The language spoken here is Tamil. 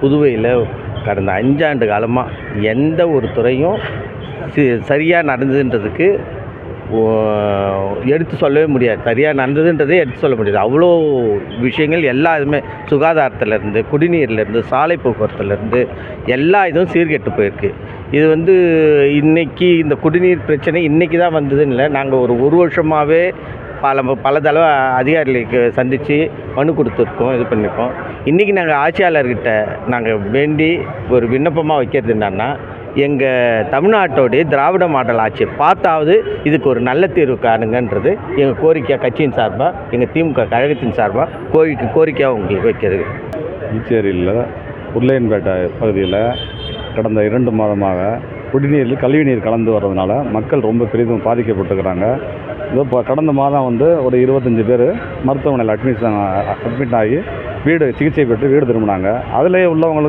புதுவையில் கடந்த அஞ்சாண்டு காலமாக எந்த ஒரு துறையும் சரியாக நடந்ததுன்றதுக்கு எடுத்து சொல்லவே முடியாது. சரியாக நடந்ததுன்றதே எடுத்து சொல்ல முடியாது. அவ்வளோ விஷயங்கள் எல்லா இதுவுமே சுகாதாரத்துலேருந்து குடிநீர்லேருந்து சாலை போக்குவரத்துலேருந்து எல்லா இதுவும் சீர்கெட்டு போயிருக்கு. இது வந்து இன்னைக்கு இந்த குடிநீர் பிரச்சனை இன்றைக்கி தான் வந்ததுன்னு இல்லை. நாங்கள் ஒரு ஒரு வருஷமாகவே பல பல தடவை அதிகாரிகளுக்கு சந்தித்து மனு கொடுத்துருக்கோம் இது பண்ணியிருக்கோம் இன்றைக்கி நாங்கள் ஆட்சியாளர்கிட்ட நாங்கள் வேண்டி ஒரு விண்ணப்பமாக வைக்கிறது என்னன்னா எங்கள் தமிழ்நாட்டோடைய திராவிட மாடல் ஆட்சியை பார்த்தாவது இதுக்கு ஒரு நல்ல தீர்வு காணுங்கன்றது எங்கள் கோரிக்கை கட்சியின் சார்பாக எங்கள் திமுக கழகத்தின் சார்பாக கோரிக்கை கோரிக்கையாக உங்களுக்கு வைக்கிறது. புதுச்சேரியில் உருளையன்பேட்டை பகுதியில் கடந்த இரண்டு மாதமாக குடிநீரில் கழிவுநீர் கலந்து வர்றதுனால மக்கள் ரொம்ப பெரிதும் பாதிக்கப்பட்டுக்கிறாங்க இது இப்போ கடந்த மாதம் வந்து ஒரு இருபத்தஞ்சி பேர் மருத்துவமனையில் அட்மிஷன் அட்மிட் ஆகி வீடு சிகிச்சை பெற்று வீடு திரும்பினாங்க. அதிலே உள்ளவங்களுக்கு